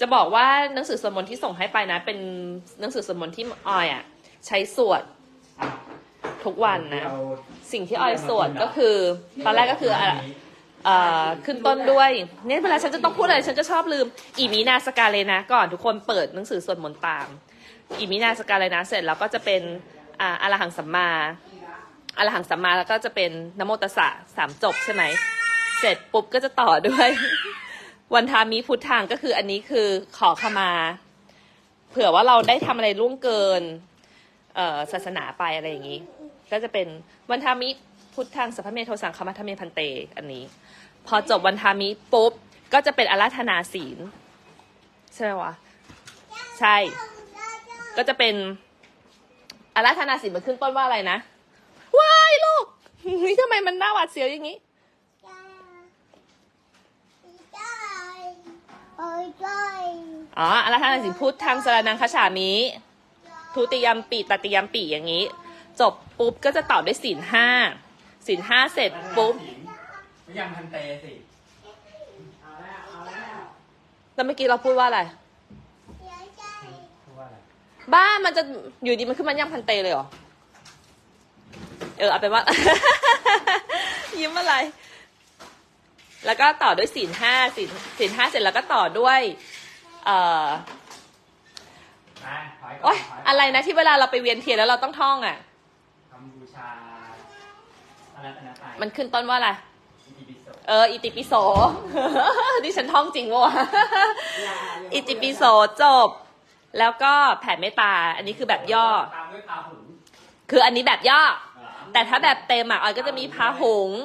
จะบอกว่าหนังสือสวดมนต์ที่ส่งให้ไปนะ เป็นหนังสือสวดมนต์ที่ออยอะ ใช้สวดทุกวันนะ สิ่งที่ออยสวดก็คือ ตอนแรกก็คืออะเอ่อขึ้นต้นด้วยเนี่ยเวลาฉันจะต้องพูดอะไรฉันจะชอบลืม อีมีนาสกาเลนะ ก่อนทุกคนเปิดหนังสือสวดมนต์ตาม อีมินาสกาเลนะ เสร็จแล้วก็จะเป็นอ่าอรหังสัมมาอรหังสัมมาแล้วก็จะเป็นนโมตัสสะสามจบใช่ไหม เสร็จปุ๊บก็จะต่อด้วย วันทามิพุทธังก็คืออันนี้คือขอขมา เผื่อว่าเราได้ทำอะไรล่วงเกินเศาสนาไปอะไรอย่างนี้ ก็จะเป็นวันทามิพุทธังสัพพเมโทสังคมัทเมพันเต อันนี้ พอจบวันทามิปุ๊บก็จะเป็นอาราธนาศีล ใช่ไหมวะใช่ ก็จะเป็นอาราธนาศีลมันขึ้นต้นว่าอะไรนะว้ายลูกนี่ทำไมมันหน้าหวาดเสียวอย่างนี้ อ๋ออาราธนาศีลพุทธังสรนังคฉามิทุติยมปีตติยมปีอย่างนี้ จบปุ๊บก็จะต่อด้วยศีลห้าศีลห้าเสร็จปุ๊บไม่ยังพันเตสิแล้วเมื่อกี้เราพูดว่าอะไรพูดว่าอะไรบ้ามันจะอยู่ดีมันขึ้นมาย่ำพันเตเลยเหรอ เออเอาเป็นว่า ยิ้มอะไร แล้วก็ต่อด้วยศีลห้าศีลศีลห้าเสร็จแล้วก็ต่อด้วย เอ่ออะถอยก่อโอ๊นยถอยก่นอะไรนะที่เวลาเราไปเวียนเทียนแล้วเราต้องท่องอะทำบูชาอะไรนะตายมันขึ้นต้นว่าอะไรอิติปิโสเออ อิติปิโสดิฉันท่องจริงวะอิติปิโสจบ แล้วก็แผ่เมตตา อันนี้คือแบบย่อตามด้วยพาหุงคืออันนี้แบบย่ออ่า แต่ถ้าแบบเต็มอะออยก็จะมีพาหงส์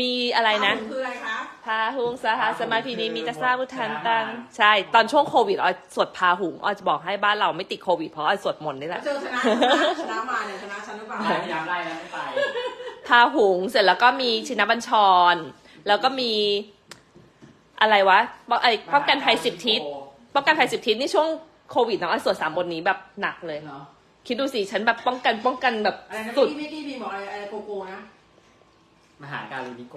มีอะไรนะ คืออะไรคะพาหุงสหสมาธินีมีตัสสาพุทธันตังใช่ ตอนช่วงโควิดออยสวดพาหุงออยจะบอกให้บ้านเราไม่ติดโควิดเพราะออยสวดมนต์นี่แหละ เจอชนะชนะมาเนี่ยชนะฉันหรือเปล่าได้พยายามไล่แล้วไม่ไปพาหุงเสร็จแล้วก็มีชินบัญชร แล้วก็มีอะไรวะป้องไอ้ป้องกันภัยสิบทิศป้องกันภัยสิบทิศนี่ช่วงโควิดนะออยสวดสามบทนี้แบบหนักเลยเหรอ คิดดูสิฉันแบบป้องกันป้องกันแบบอะไรนะสุด พี่พี่พี่บอกอะไรอะไรโกโก้นะมหาการุณิโก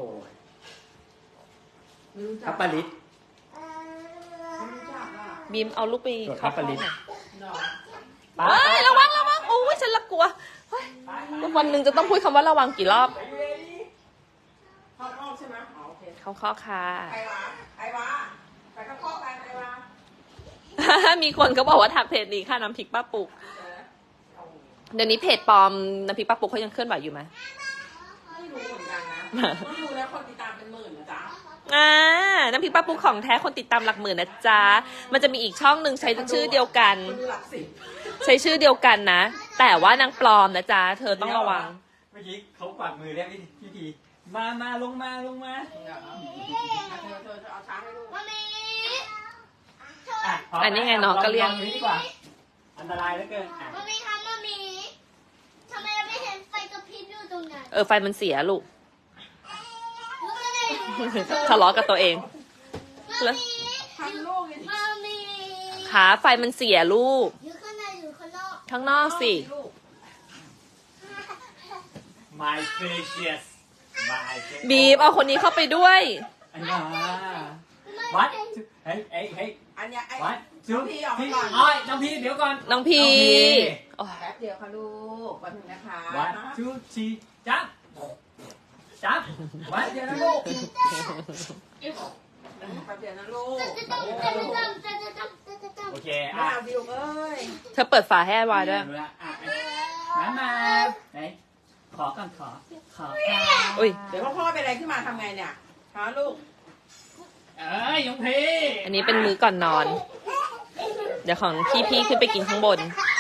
ไม่รู้จัทักปปริต ไม่รู้จักอะบีมเอาลูกไปตรวจเข้าพระปริศห้องหน่อยหรอเฮ้ยระวังระวังโอ้ยฉันละกลัวเฮ้ยวันหนึ่งจะต้องพูดคำว่าระวังกี่รอบเข้ารอบใช่ไหมอ๋อโอเคเขาข้อค่ะใครวะใครวะใครเข้าข้อใครใครวะมีคนเขาบอกว่าทักเพจนี้ค่ะน้ำพริกป้าปุก เดี๋ยวนี้เพจปลอมน้ำพริกป้าปุกเขายังเคลื่อนไหวอยู่ไหมไม่รู้เหมือนกันนะไม่รู้แล้วคนติดตามเป็นหมื่นนะจ๊ะอ่าน้ำพริกป้าปุกของแท้คนติดตามหลักหมื่นนะจ๊ะ มันจะมีอีกช่องหนึ่งใช้ชื่อเดียวกัน คนดูหลักสิบใช้ชื่อเดียวกันนะ แต่ว่านางปลอมนะจ๊ะ เธอต้องระวัง เมื่อกี้เขากวักมือเรียกพี่พี่ทีมามาลงมาลงมาเดี๋ยวเอาเธอเธอจะเอาช้างให้ลูกอะพอันนี้ไงน้องก็เรียกลอนี้ดีกว่า อันตรายเหลือเกินอะมามีคะมามีทำไมเราไม่เห็นไฟกระพริบอยู่ตรงนั้น เออไฟมันเสียลูกรู้ไหมทะเลาะกับตัวเองมามีทำลูกเนี่ยมามีขาไฟมันเสียลูกอยู่ข้างในหรือข้างนอกข้างนอกสิลูก my precious my precious บีบเอาคนนี้เข้าไปด้วย อันนี้วัดเฮ้ยเฮ้ยเฮ้ยอันเนี้ยไอ้วัดน้องพี่ออกมาก่อนอ้อยน้องพี่เดี๋ยวก่อน น้องพี โอ้ยแป๊บเดียวค่ะลูกวันนึงนะคะ วัดชูชีจับจับวัดแป๊บเดียวนะลูกแป๊บเดียวนะลูกจะต้องจะต้องจะต้องจะต้องโอเคไม่อะเอาดิวเอ้ยเธอเปิดฝาให้ไอวาด้วยรู้ละอะมามาไหนขอก่อนขอขอค่ะอุ้ยเดี๋ยวพ่อพ่อเป็นอะไรขึ้นมาทำไงเนี่ยฮะลูก เอ้ยยงพี่อันนี้เป็นมื้อก่อนนอน เดี๋ยวของพี่ๆขึ้นไปกินข้างบนเ